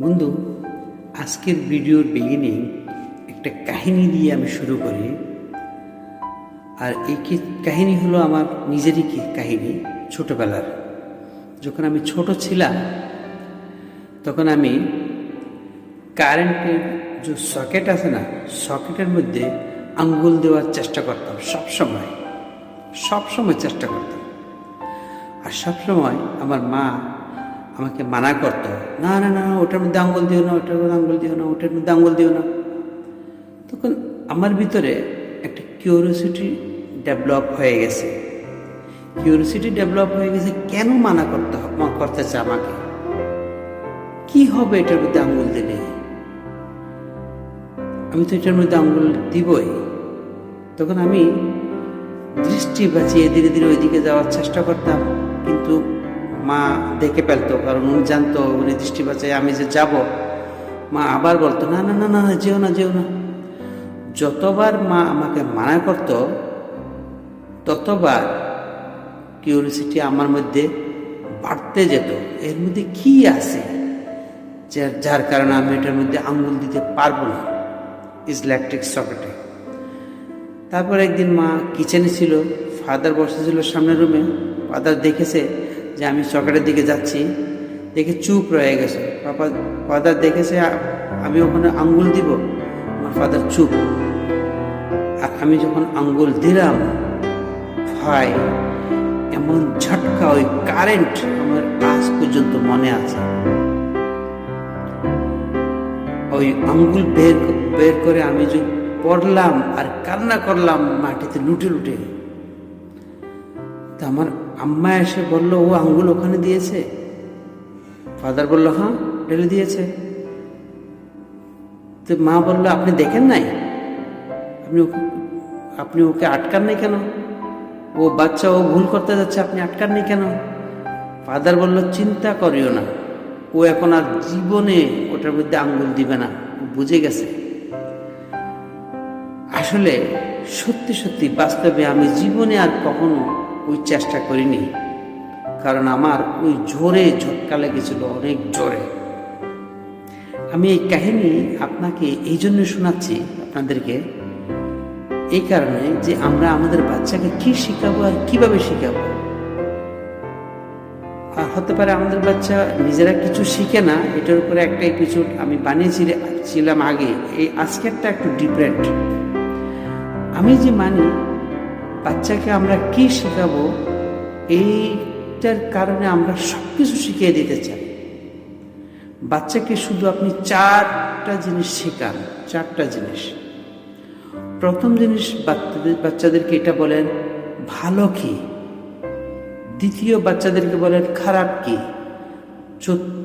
বন্ধু, আজকের ভিডিওর বিগিনিং একটা কাহিনী দিয়ে আমি শুরু করি। আর এই কাহিনী হলো আমার নিজেরই কাহিনী, ছোটবেলার। যখন আমি ছোট ছিলাম, তখন আমি কারেন্টের যে সকেট আছে না সকেটের মধ্যে আঙ্গুল দেওয়ার চেষ্টা করতাম সব সময় সব সময় চেষ্টা করতাম। আর সবসময় আমার মা আমাকে মানা করতো না না না, ওটার মধ্যে আঙ্গুল দিও না, ওটার মধ্যে আঙ্গুল দিও না, ওটার মধ্যে আঙ্গুল দিও না। তখন আমার ভিতরে একটা কিউরিয়াসিটি ডেভেলপ হয়ে গেছে। কিউরিয়াসিটি ডেভেলপ হয়ে গেছে, কেন মানা করতে মা- করতেছে আমাকে? কি হবে এটার মধ্যে আঙ্গুল দিলে? আমি তো এটার মধ্যে আঙ্গুল দিবই। তখন আমি দৃষ্টি বাঁচিয়ে ধীরে ধীরে ওইদিকে যাওয়ার চেষ্টা করতাম, কিন্তু মা দেখে ফেলতো, কারণ উনি জানতো, উনি দৃষ্টি বাঁচিয়ে, আমি যে যাব, মা আবার বলতো, না না না না যেও না যেও না। যতবার মা আমাকে মানা করতো, ততবার কিউরিয়াসিটি আমার মধ্যে বাড়তে যেত। এর মধ্যে কি আছে যার যার কারণে আমি এটার মধ্যে আঙ্গুল দিতে পারব না? ইলেকট্রিক সকেটে তারপর একদিন মা কিচেনে ছিল ফাদার বসেছিল সামনের রুমে ফাদার দেখেছে যে আমি সকেটের দিকে যাচ্ছি, দেখে চুপ রয়ে গেছে। পাপা ফাদার দেখেছে, আমি ওখানে আঙ্গুল দিব। আমার ফাদার চুপ। আর আমি যখন আঙ্গুল দিলাম, ভাই, এমন ঝটকা ওই কারেন্ট আমার আজ পর্যন্ত মনে আছে। ওই আঙ্গুল বের বের করে আমি যে পড়লাম আর কান্না করলাম মাটিতে লুটে লুটে, তা আমার আম্মা এসে বলল, ও আঙ্গুল ওখানে দিয়েছে? ফাদার বলল হ্যাঁ ঢেলে দিয়েছে। তো মা বলল, আপনি দেখেন নাই? আপনি আপনি ওকে আটকান নাই কেন? ও বাচ্চা, ও ভুল করতে যাচ্ছে, আপনি আটকান নাই কেন? ফাদার বলল, চিন্তা করিও না। ও এখন আর জীবনে ওটার মধ্যে আঙ্গুল দিবে না। বুঝে গেছে। আসলে সত্যি সত্যি বাস্তবে আমি জীবনে আর কখনো ওই চেষ্টা করিনি। কারণ আমার ওই জোরে ঝটকা লেগেছিল অনেক জোরে। আমি এই কাহিনী আপনাকে এই জন্য শোনাচ্ছি আপনাদেরকে। এই কারণে যে আমরা আমাদের বাচ্চাকে কি শিখাবো আর কীভাবে শিখাবো। আর হতে পারে আমাদের বাচ্চা নিজেরা কিছু শিখে না, এটার উপরে একটা এপিসোড আমি বানিয়েছিলাম আগে। এই আজকেরটা একটু ডিফারেন্ট আমি যে মানি বাচ্চাকে আমরা কি শেখাবো, এইটার কারণে আমরা সব কিছু শিখিয়ে দিতে চাই। বাচ্চাকে শুধু আপনি চারটা জিনিস শেখান, চারটা জিনিস। প্রথম জিনিস বাচ্চাদের, বাচ্চাদেরকে এটা বলেন, ভালো কি? দ্বিতীয় বাচ্চাদেরকে বলেন, খারাপ কি?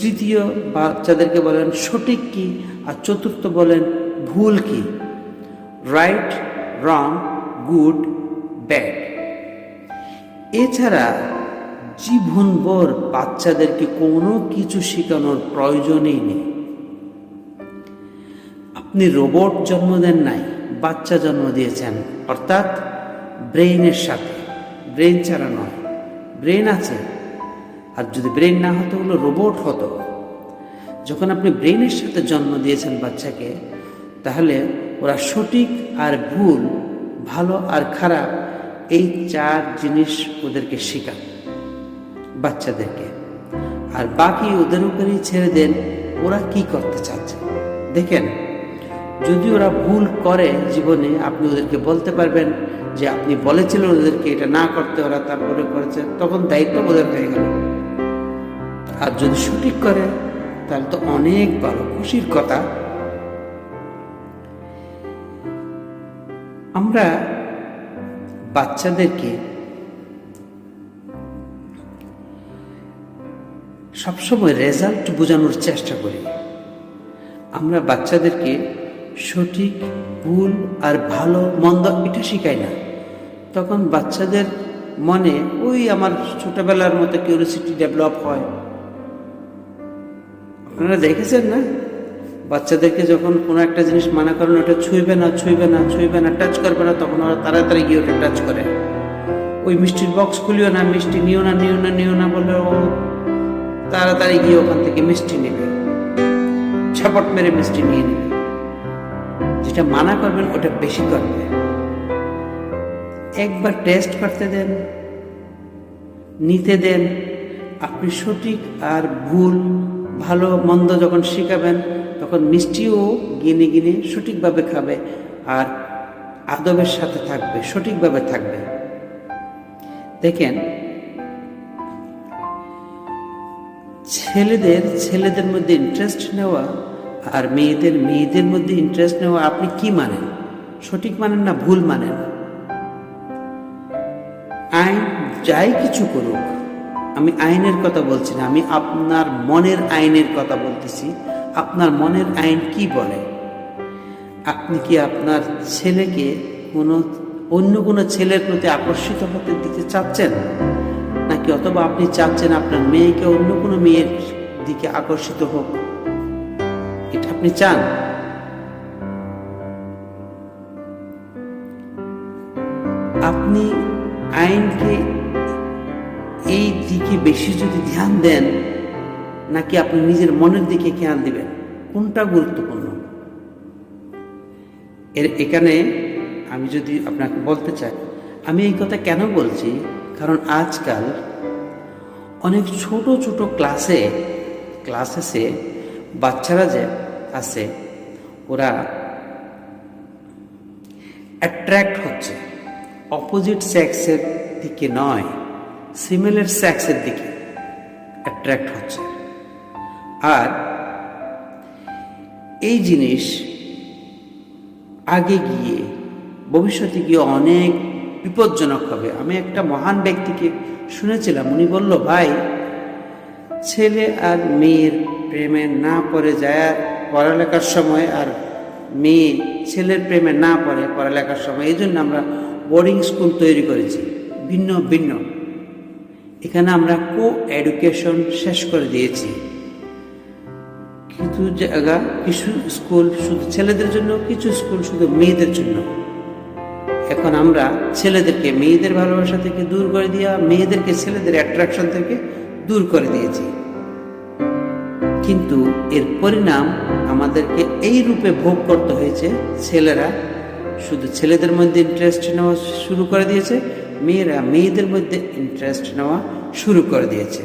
তৃতীয় বাচ্চাদেরকে বলেন, সঠিক কি? আর চতুর্থ বলেন, ভুল কি? রাইট রং গুড ব্যাড এছাড়া জীবনভর বাচ্চাদেরকে কোনো কিছু শেখানোর প্রয়োজনই নেই। আপনি রোবট জন্ম দেন নাই, বাচ্চা জন্ম দিয়েছেন, অর্থাৎ ব্রেইনের সাথে। ব্রেন ছাড়া নয় ব্রেন আছে। আর যদি ব্রেন না হতো, হলো রোবট হতো। যখন আপনি ব্রেনের সাথে জন্ম দিয়েছেন বাচ্চাকে, তাহলে ওরা সঠিক আর ভুল, ভালো আর খারাপ এই চার জিনিস ওদেরকে শেখান বাচ্চাদেরকে। আর বাকি ওদের উপরেই ছেড়ে দেন, ওরা কি করতে চাচ্ছে? দেখেন, যদি ওরা ভুল করে জীবনে, আপনি ওদেরকে বলতে পারবেন যে আপনি বলেছিলেন ওদেরকে এটা না করতে, ওরা তারপরে করেছে, তখন দায়িত্ব ওদের হয়ে গেল। আর যদি সঠিক করে, তাহলে তো অনেক ভালো, খুশির কথা। আমরা বাচ্চাদেরকে সবসময় রেজাল্ট বোঝানোর চেষ্টা করি। আমরা বাচ্চাদেরকে সঠিক, ভুল আর ভালো, মন্দ এটা শিখাই না। তখন বাচ্চাদের মনে ওই আমার ছোটবেলার মতো কিউরিয়াসিটি ডেভেলপ হয়। আপনারা দেখেছেন না? বাচ্চাদেরকে যখন কোনো একটা জিনিস মানা করেন ওটা ছুঁইবে না ছুঁইবে না ছুঁইবে না টাচ করবে না, তখন ওরা তাড়াতাড়ি গিয়ে ওটা টাচ করে। ওই মিষ্টির বক্স খুলিও না, মিষ্টি নিও না নিও না নিও না বলে ও তাড়াতাড়ি গিয়ে ওখান থেকে মিষ্টি নেবে। ছাপট মেরে মিষ্টি নিয়ে নেবে। যেটা মানা করবেন, ওটা বেশি করবে। একবার টেস্ট করতে দেন, নিতে দেন, আপনি সঠিক আর ভুল, ভালো, মন্দ যখন শেখাবেন তখন মিষ্টিও গিনে গিনে সঠিকভাবে খাবে আর আদবের সাথে থাকবে, সঠিকভাবে থাকবে। দেখেন, ছেলেদের ছেলেদের মধ্যে ইন্টারেস্ট নেওয়া আর মেয়েদের মেয়েদের মধ্যে ইন্টারেস্ট নেওয়া আপনি কি মানেন? সঠিক মানেন না, ভুল মানেন? আইন যাই কিছু করুক, আমি আইনের কথা বলছি না, আমি আপনার মনের আইনের কথা বলতেছি। আপনার মনের আইন কি বলে? আপনি কি আপনার ছেলেকে কোনো, অন্য কোনো ছেলের প্রতি আকর্ষিত হতে দিতে চাচ্ছেন? নাকি অথবা আপনি চাচ্ছেন আপনার মেয়েকে অন্য কোনো মেয়ের দিকে আকর্ষিত হোক? এটা আপনি চান? আপনি আইনকে এই দিকে বেশি যদি ধ্যান দেন নাকি আপনি নিজের মনের দিকে খেয়াল দিবেন? কোনটা গুরুত্বপূর্ণ? এর এখানে আমি যদি আপনাকে বলতে চাই, আমি এই কথা কেন বলছি? কারণ আজকাল অনেক ছোট ছোট ক্লাসে ক্লাসেসে বাচ্চারা যে আছে, ওরা অ্যাট্রাক্ট হচ্ছে। অপোজিট সেক্সের দিকে নয় সিমিলার সেক্সের দিকে অ্যাট্রাক্ট হচ্ছে। আর এই জিনিস আগে গিয়ে ভবিষ্যতে গিয়ে অনেক বিপজ্জনক হবে। আমি একটা মহান ব্যক্তিকে শুনেছিলাম, উনি বলল, ভাই, ছেলে আর মেয়ের প্রেমে না পড়ে যায় পড়ালেখার সময় আর মেয়ে ছেলের প্রেমে না পড়ে পড়ালেখার সময়। এই জন্য আমরা বোর্ডিং স্কুল তৈরি করেছি, ভিন্ন ভিন্ন। এখানে আমরা কো এডুকেশন শেষ করে দিয়েছি। কিছু জায়গা কিছু স্কুল শুধু ছেলেদের জন্য, কিছু স্কুল শুধু মেয়েদের জন্য। এখন আমরা ছেলেদেরকে মেয়েদের ভালোবাসা থেকে দূর করে দিয়া মেয়েদেরকে ছেলেদের অ্যাট্রাকশন থেকে দূর করে দিয়েছি। কিন্তু এর পরিণাম আমাদেরকে এই রূপে ভোগ করতে হয়েছে, ছেলেরা শুধু ছেলেদের মধ্যে ইন্টারেস্ট নেওয়া শুরু করে দিয়েছে, মেয়েরা মেয়েদের মধ্যে ইন্টারেস্ট নেওয়া শুরু করে দিয়েছে।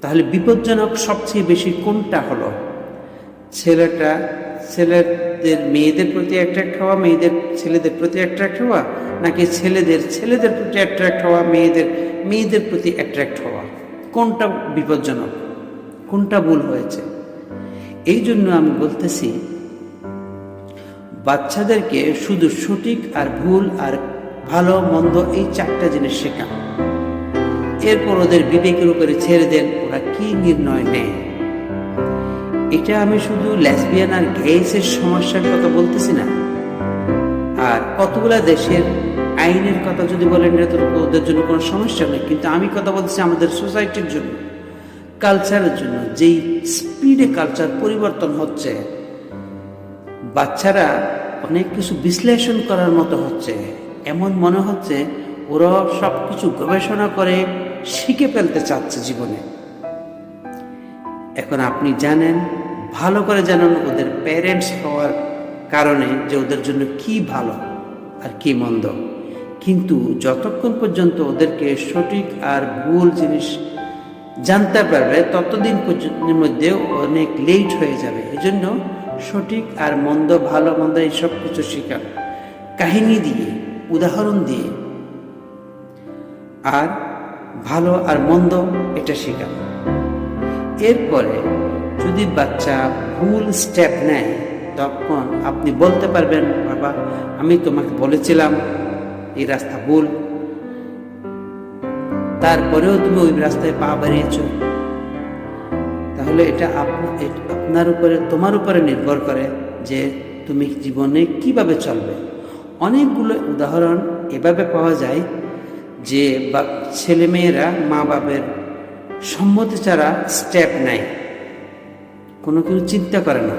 তাহলে বিপজ্জনক সবচেয়ে বেশি কোনটা হলো? ছেলেটা, ছেলেদের মেয়েদের প্রতি অ্যাট্রাক্ট হওয়া, মেয়েদের, ছেলেদের প্রতি অ্যাট্রাক্ট হওয়া, নাকি ছেলেদের ছেলেদের প্রতি অ্যাট্রাক্ট হওয়া, মেয়েদের মেয়েদের প্রতি অ্যাট্রাক্ট হওয়া? কোনটা বিপজ্জনক? কোনটা ভুল হয়েছে? এই জন্য আমি বলতেছি, বাচ্চাদেরকে শুধু সঠিক আর ভুল আর ভালো মন্দ এই চারটা জিনিস শেখান এরপর ওদের বিবেকের উপরে ছেড়ে দেন, ওরা কি নির্ণয় নেয়? এটা আমি শুধু লেসবিয়ান আর গেইসের সমস্যার কথা বলতেছি না। আর কতগুলা দেশের আইনের কথা যদি বলেন, এটা তো ওদের জন্য কোনো সমস্যা নেই, কিন্তু আমি কথা বলতেছি আমাদের সোসাইটির জন্য, কালচারের জন্য। যেই স্পিডে কালচার পরিবর্তন হচ্ছে, বাচ্চারা অনেক কিছু বিশ্লেষণ করার মতো হচ্ছে। এমন মনে হচ্ছে ওরা সব কিছু গবেষণা করে শিখে ফেলতে চাচ্ছে জীবনে। এখন আপনি জানেন, ভালো করে জানেন ওদের প্যারেন্টস হওয়ার কারণে যে ওদের জন্য কি ভালো আর কি মন্দ। কিন্তু যতক্ষণ পর্যন্ত ওদেরকে সঠিক আর ভুল জিনিস জানতে পারবে, ততদিন পর্যন্তের মধ্যে অনেক লেট হয়ে যাবে। এই জন্য সঠিক আর মন্দ, ভালো, মন্দ এইসব কিছু শেখান কাহিনী দিয়ে, উদাহরণ দিয়ে, আর ভালো আর মন্দ এটা শেখান এরপরে যদি বাচ্চা ভুল স্টেপ নেয়, তখন আপনি বলতে পারবেন, বাবা, আমি তোমাকে বলেছিলাম, এই রাস্তা ভুল। তারপরেও তুমি ওই রাস্তায় পা বাড়িয়েছ। তাহলে এটা, আপনার উপরে, তোমার উপরে নির্ভর করে যে তুমি জীবনে কীভাবে চলবে। অনেকগুলো উদাহরণ এভাবে পাওয়া যায়। যে ছেলেমেয়েরা মা বাপের সম্মতি ছাড়া স্টেপ নেয়। কোনো কিছু চিন্তা করে না।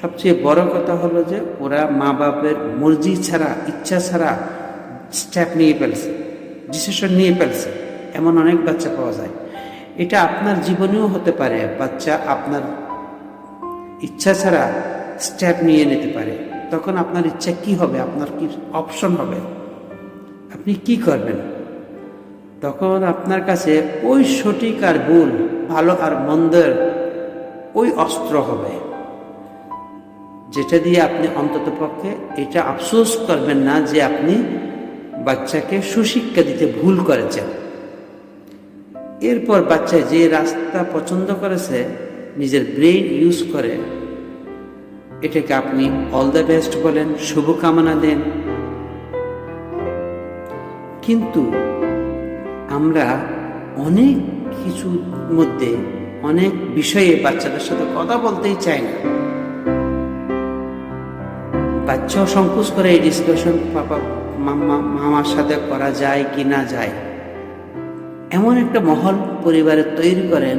সবচেয়ে বড় কথা হলো যে ওরা মা বাপের মর্জি ছাড়া, ইচ্ছা ছাড়া স্টেপ নিয়ে ফেলছে ডিসিশন নিয়ে ফেলছে। এমন অনেক বাচ্চা পাওয়া যায়। এটা আপনার জীবনেও হতে পারে, বাচ্চা আপনার ইচ্ছা ছাড়া স্টেপ নিয়ে নিতে পারে। তখন আপনার ইচ্ছা কি হবে? আপনার কি অপশন হবে? আপনি কি করবেন? তখন আপনার কাছে ওই সঠিক আর ভুল, ভালো আর মন্দের ওই অস্ত্র হবে। যেটা দিয়ে আপনি অন্তত পক্ষে এটা আফসোস করবেন না যে আপনি বাচ্চাকে সুশিক্ষা দিতে ভুল করেছেন। এরপর বাচ্চা যে রাস্তা পছন্দ করেছে, নিজের ব্রেইন ইউজ করে, এটাকে আপনি অল দ্য বেস্ট বলেন, শুভকামনা দেন। কিন্তু আমরা অনেক কিছুর মধ্যে, অনেক বিষয়ে বাচ্চাদের সাথে কথা বলতেই চাই না। বাচ্চাও সংকোচ করে এই ডিসকাশন পাপা মামা মামার সাথে করা যায় কি না যায়। এমন একটা মহল পরিবারে তৈরি করেন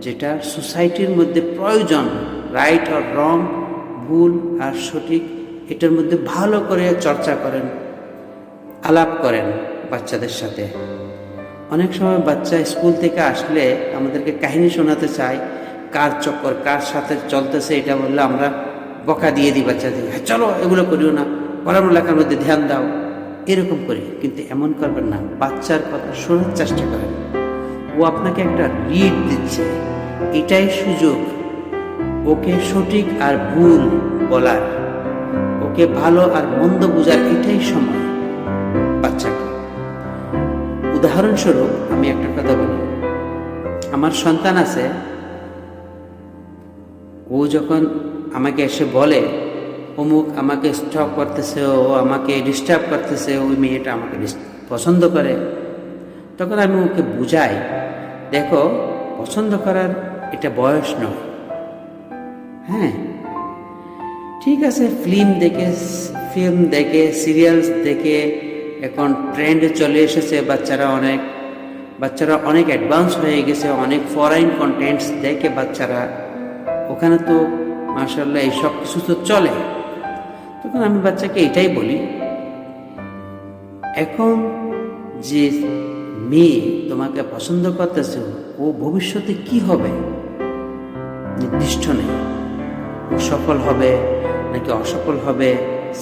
যেটা সোসাইটির মধ্যে প্রয়োজন রাইট আর রং ভুল আর সঠিক, এটার মধ্যে ভালো করে চর্চা করেন। আলাপ করেন বাচ্চাদের সাথে। অনেক সময় বাচ্চা স্কুল থেকে আসলে আমাদেরকে কাহিনী শোনাতে চায়, কার চক্কর কার সাথে চলতেছে এটা বললে আমরা বকা দিয়ে দিই বাচ্চাদের হ্যাঁ চলো এগুলো করিও না পড়াশোনার মধ্যে ধ্যান দাও। এরকম করি, কিন্তু এমন করবেন না, বাচ্চার কথা শোনার চেষ্টা করেন। ও আপনাকে একটা রিড দিচ্ছে, এটাই সুযোগ। ওকে সঠিক আর ভুল বলার, ওকে ভালো আর মন্দ বোঝার এটাই উদাহরণস্বরূপ, আমি একটা কথা বলি। আমার সন্তান আছে, ও যখন আমাকে এসে বলে, অমুক আমাকে স্টপ করতেছে, ও আমাকে ডিস্টার্ব করতেছে, ওই মেয়েটা আমাকে পছন্দ করে, তখন আমি ওকে বুঝাই, দেখো, পছন্দ করার এটা বয়স নয়। হ্যাঁ? ঠিক আছে ফিল্ম দেখে ফিল্ম দেখে সিরিয়ালস দেখে এখন ট্রেন্ডে চলে এসেছে, বাচ্চারা অনেক বাচ্চারা অনেক অ্যাডভান্স হয়ে গেছে, অনেক ফরেন কন্টেন্টস দেখে বাচ্চারা। ওখানে তো মার্শাল্লাহ এই সব কিছু তো চলে। তখন আমি বাচ্চাকে এটাই বলি, এখন যে মেয়ে তোমাকে পছন্দ করতেছে, ও ভবিষ্যতে কি হবে? নির্দিষ্ট নেই। ও সফল হবে নাকি অসফল হবে?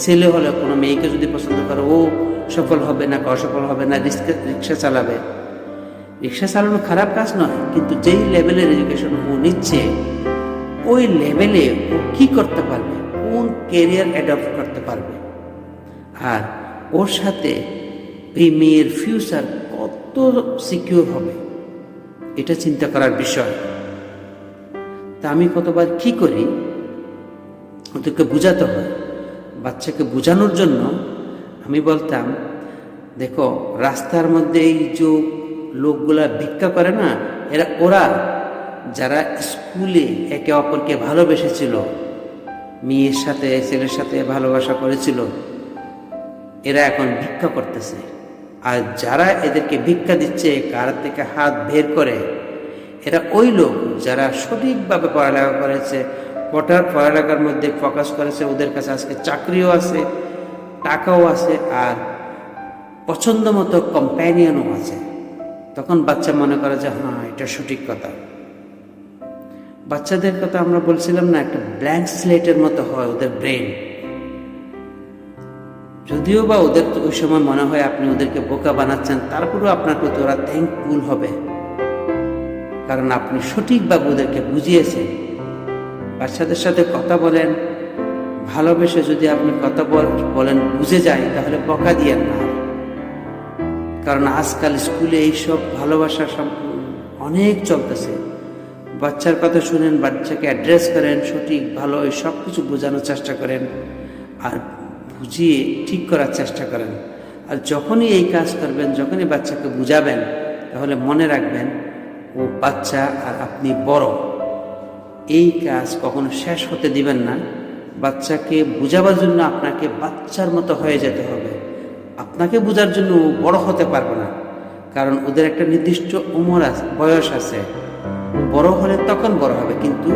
ছেলে হলে কোনো মেয়েকে যদি পছন্দ করে, ও সফল হবে নাকি অসফল হবে না রিক্সা চালাবে। রিক্সা চালানো খারাপ কাজ নয়, কিন্তু যেই লেভেলের এডুকেশন ও নিচ্ছে, ওই লেভেলে ও কি করতে পারবে? কোন কেরিয়ার অ্যাডপ্ট করতে পারবে? আর ওর সাথে এই মেয়ের ফিউচার কত সিকিউর হবে? এটা চিন্তা করার বিষয়। তা আমি কতবার কি করি? ওদেরকে বোঝাতে হয়। বাচ্চাকে বোঝানোর জন্য আমি বলতাম, দেখো, রাস্তার মধ্যে এই যে লোকগুলা ভিক্ষা করে না, এরা ওরা, যারা স্কুলে একে অপরকে ভালোবেসেছিল, মেয়ের সাথে, ছেলের সাথে ভালোবাসা করেছিল, এরা এখন ভিক্ষা করতেছে। আর যারা এদেরকে ভিক্ষা দিচ্ছে, কার থেকে হাত বের করে, এরা ওই লোক যারা সঠিকভাবে পড়ালেখা করেছে, পটার পড়ালেখার মধ্যে ফোকাস করেছে, ওদের কাছে আজকে চাকরিও আছে টাকাও আছে আর পছন্দ মতো কম্প্যানিয়নও আছে। তখন বাচ্চা মনে করে যে হ্যাঁ এটা সঠিক কথা। বাচ্চাদের কথা আমরা বলছিলাম না, একটা ব্ল্যাঙ্ক স্লেটের মতো হয় ওদের ব্রেন যদিও বা ওদের ওই সময় মনে হয় আপনি ওদেরকে বোকা বানাচ্ছেন, তারপরেও আপনার প্রতি ওরা থ্যাঙ্কফুল হবে। কারণ আপনি সঠিকভাবে ওদেরকে বুঝিয়েছেন। বাচ্চাদের সাথে কথা বলেন ভালোবেসে যদি আপনি কথা বল- বলেন, বুঝে যায়, তাহলে বকা দিয়েন না কারণ আজকাল স্কুলে এইসব ভালোবাসা অনেক চলতেছে। বাচ্চার কথা শুনেন, বাচ্চাকে অ্যাড্রেস করেন, সঠিক, ভালো সব কিছু বোঝানোর চেষ্টা করেন আর বুঝিয়ে ঠিক করার চেষ্টা করেন। আর যখনই এই কাজ করবেন, যখনই বাচ্চাকে বুঝাবেন, তাহলে মনে রাখবেন, ও বাচ্চা আর আপনি বড়। এই কাজ কখনো শেষ হতে দিবেন না। বাচ্চাকে বোঝাবার জন্য আপনাকে বাচ্চার মতো হয়ে যেতে হবে। আপনাকে বোঝার জন্য বড় হতে পারবে না। কারণ ওদের একটা নির্দিষ্ট উমর আছে বয়স আছে। বড় হলে তখন বড় হবে, কিন্তু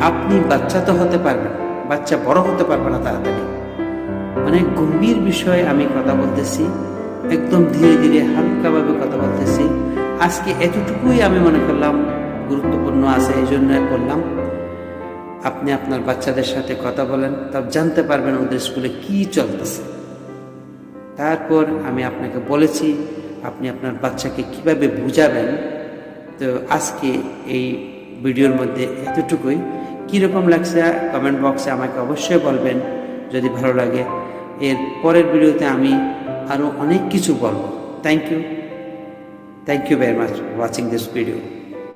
আপনি বাচ্চা তো হতে পারবেন বাচ্চা বড় হতে পারবে না তাড়াতাড়ি। অনেক গম্ভীর বিষয়ে আমি কথা বলতেছি। একদম ধীরে ধীরে হালকাভাবে কথা বলতেছি। আজকে এতটুকুই আমি মনে করলাম। গুরুত্বপূর্ণ আছে, এই জন্য করলাম। আপনি আপনার বাচ্চাদের সাথে কথা বলেন তব জানতে পারবেন ওদের স্কুলে কি চলতেছে। তারপর আমি আপনাকে বলেছি, আপনি আপনার বাচ্চাকে কীভাবে বুঝাবেন। তো আজকে এই ভিডিওর মধ্যে এতটুকুই। কীরকম লাগছে কমেন্ট বক্সে আমাকে অবশ্যই বলবেন, যদি ভালো লাগে। এর পরের ভিডিওতে আমি আরও অনেক কিছু বলব। Thank you thank you very much watching this video